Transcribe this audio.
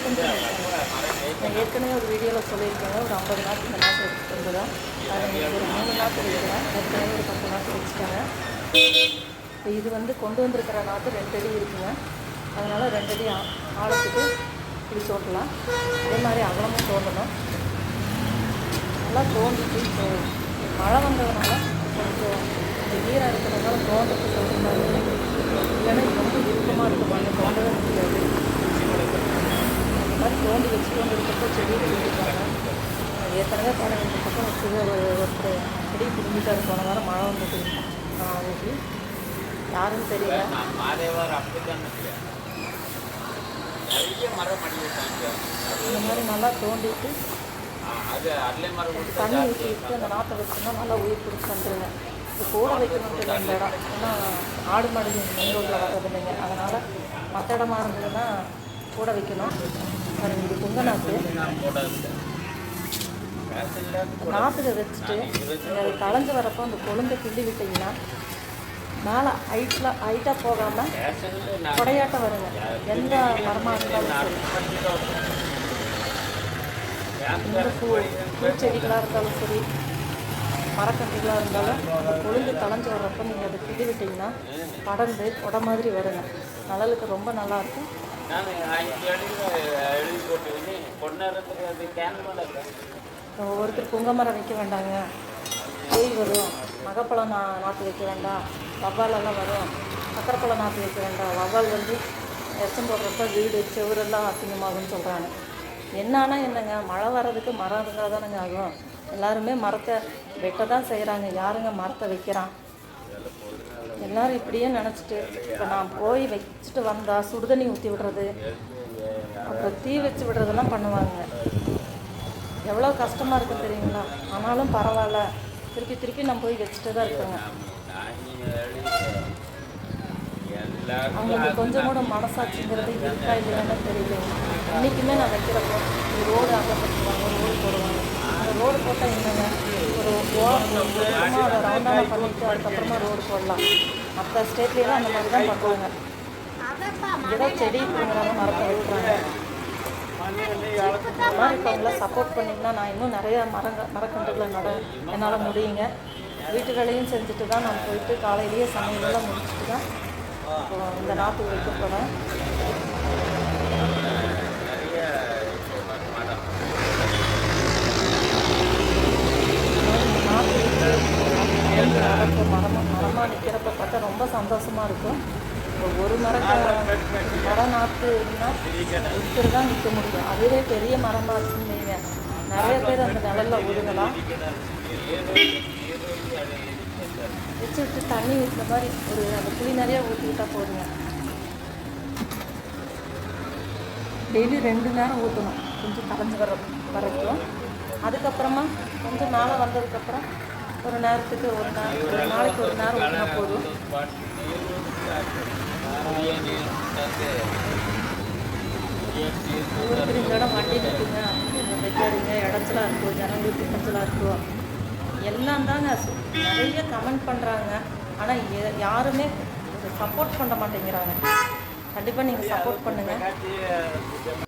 நான் ஏற்கனவே ஒரு வீடியோவில் சொல்லியிருக்கேங்க ஒரு ஐம்பது நாற்று இந்த நாற்று எடுத்துட்டு வந்ததா அது ஒரு மூணு நாள் வைக்கிறேன் ஏற்கனவே ஒரு பத்து நாள் வச்சுட்டாங்க இப்போ இது வந்து கொண்டு வந்திருக்கிற நாற்று ரெண்டு அடி இருக்குங்க. அதனால் ரெண்டு அடி ஆழத்துக்கு இப்படி தோட்டலாம் அதே மாதிரி அகலமும் தோண்டணும் நல்லா தோண்டிட்டு இப்போ மழை வந்ததுனால கொஞ்சம் இந்த ஈரம் இருக்கிறதுனால தோண்டத்துக்கு சொல்கிற இல்லைன்னா ரொம்ப இறுக்கமாக இருக்கும் மண்ணு தோண்டவே தோண்டி வச்சுட்டு வந்து இருக்கப்போ செடி பிடிச்சிருக்காங்க ஏற்கனவே போன இந்த பக்கம் வச்சது ஒரு ஒருத்தர் செடி பிடிங்கிட்டாரு. போன வாரம் மழை வந்தது அன்னைக்கு யாருன்னு தெரியல. இந்த மாதிரி நல்லா தோண்டிட்டு தண்ணி ஊற்றி விட்டு அந்த நாற்றை வச்சோம்னா நல்லா உயிர் பிடிச்சி வந்துருங்க இது கூட வைக்கணும்னு இந்த இடம் ஏன்னா ஆடு மாடு மெயின் ரோட்டில் வர்றது இல்லைங்க அதனால் மற்ற இடமா இருந்ததுன்னா கூட வைக்கணும். பாருங்க இது புங்க நாற்று நான் வச்சுட்டு நீங்கள் அது களைஞ்சு வரப்போ அந்த கொழுந்தை கிள்ளி விட்டீங்கன்னா மேலே ஹைட்டில் ஹைட்டாக போகாமல் பேசல கொடையாட்டம் வருங்க. எந்த மரமாக இருந்தாலும் சரி இந்த பூ பூச்செடிகளாக இருந்தாலும் சரி மரக்கன்றுகளாக இருந்தாலும் அந்த கொழுந்து களைஞ்சு வர்றப்போ நீங்கள் அதை கிள்ளி விட்டிங்கன்னா படர்ந்து உட மாதிரி வருங்க. நலலுக்கு ரொம்ப நல்லாயிருக்கும் எழுதி போட்டு அது ஒவ்வொருத்தர் புங்க மரம் வைக்க வேண்டாங்க. தேய் வரும். மகப்பழம் நா நாற்று வைக்க வேண்டாம் வவ்வாலெல்லாம் வரும். சக்கரைப்பழம் நாற்று வைக்க வேண்டாம் வவ்வால் வந்து எச்சம் போடுறப்ப வீடு செவரெல்லாம் அசிங்கமாகும்னு சொல்கிறாங்க என்னன்னா என்னங்க? மழை வர்றதுக்கு மரம் இருந்தால் தானேங்க ஆகும். எல்லாருமே மரத்தை வெட்ட தான் செய்கிறாங்க யாருங்க மரத்தை வைக்கிறான்? எல்லாரும் இப்படியே நினச்சிட்டு இப்போ நான் போய் வச்சுட்டு வந்தால் சுடுதண்ணி ஊற்றி விடுறது அப்புறம் தீ வச்சு விடுறதெல்லாம் பண்ணுவாங்க. எவ்வளோ கஷ்டமாக இருக்குது தெரியுங்களா? ஆனாலும் பரவாயில்ல. திருப்பி திருப்பி நான் போய் வச்சுட்டு தான் இருக்கேங்க அவங்களுக்கு கொஞ்சம் கூட மனசாட்சிங்கிறது இருக்கா இல்லையான்னு தெரியல. இன்றைக்குமே நான் வைக்கிறப்போ ரோடு அகப்பட்டுருவாங்க ரோடு போடுவாங்க. அந்த ரோடு போட்டால் என்னங்க? ஒரு ஓரமாக அதை பண்ணிட்டு அதுக்கப்புறமா ரோடு போடலாம். மற்ற ஸ்டேட்லேயெல்லாம் அந்த மாதிரி தான் பண்ணுவாங்க. ஏதோ செடி பிடுங்குறாங்க மரத்தை வைக்கிறாங்க இந்த மாதிரி இருக்கவங்கள சப்போர்ட் பண்ணிங்கன்னா நான் இன்னும் நிறையா மரங்க மரக்கன்றுகளை நட என்னால் முடியுங்க. வீட்டு வேலையும் செஞ்சுட்டு தான் நான் போயிட்டு காலையிலேயே சமையலெல்லாம் முடிச்சுட்டு தான் இப்போ இந்த நாற்று வைக்க போகிறேன் நிறைய மரம் இந்த நாற்று வச்சு மரமாக மரமாக நிற்கிறப்ப பார்த்தா ரொம்ப சந்தோஷமாக இருக்கும். இப்போ ஒரு மரம் மரம் நாற்றுனா ஒருத்தர் தான் நிற்க முடியும். அதுவே பெரிய மரமாக வைங்க. நிறைய பேர் அந்த நிழலில் ஒதுங்கலாம். வச்சு வச்சு தண்ணி ஊற்றுற மாதிரி ஒரு அந்த புளி நிறையா ஊற்றிக்கிட்டா போதுங்க. டெய்லி ரெண்டு நேரம் ஊற்றணும் கொஞ்சம் கரைஞ்சி வர வரைக்கும். அதுக்கப்புறமா கொஞ்சம் மேலே வந்ததுக்கப்புறம் ஒரு நேரத்துக்கு ஒரு நேரம் ஒரு நாளைக்கு ஒரு நேரம் ஊற்றினா போதும். ஊருக்கு இந்த இடம் வண்டி நிற்குங்க கொஞ்சம் வைக்காதீங்க இடத்துல இருக்கும் ஜனங்களுக்கு திட்டச்சலாக இருக்கும் எல்லாம் தாங்க நிறைய கமெண்ட் பண்ணுறாங்க ஆனால் யாருமே சப்போர்ட் பண்ண மாட்டேங்கிறாங்க. கண்டிப்பாக நீங்கள் சப்போர்ட் பண்ணுங்கள்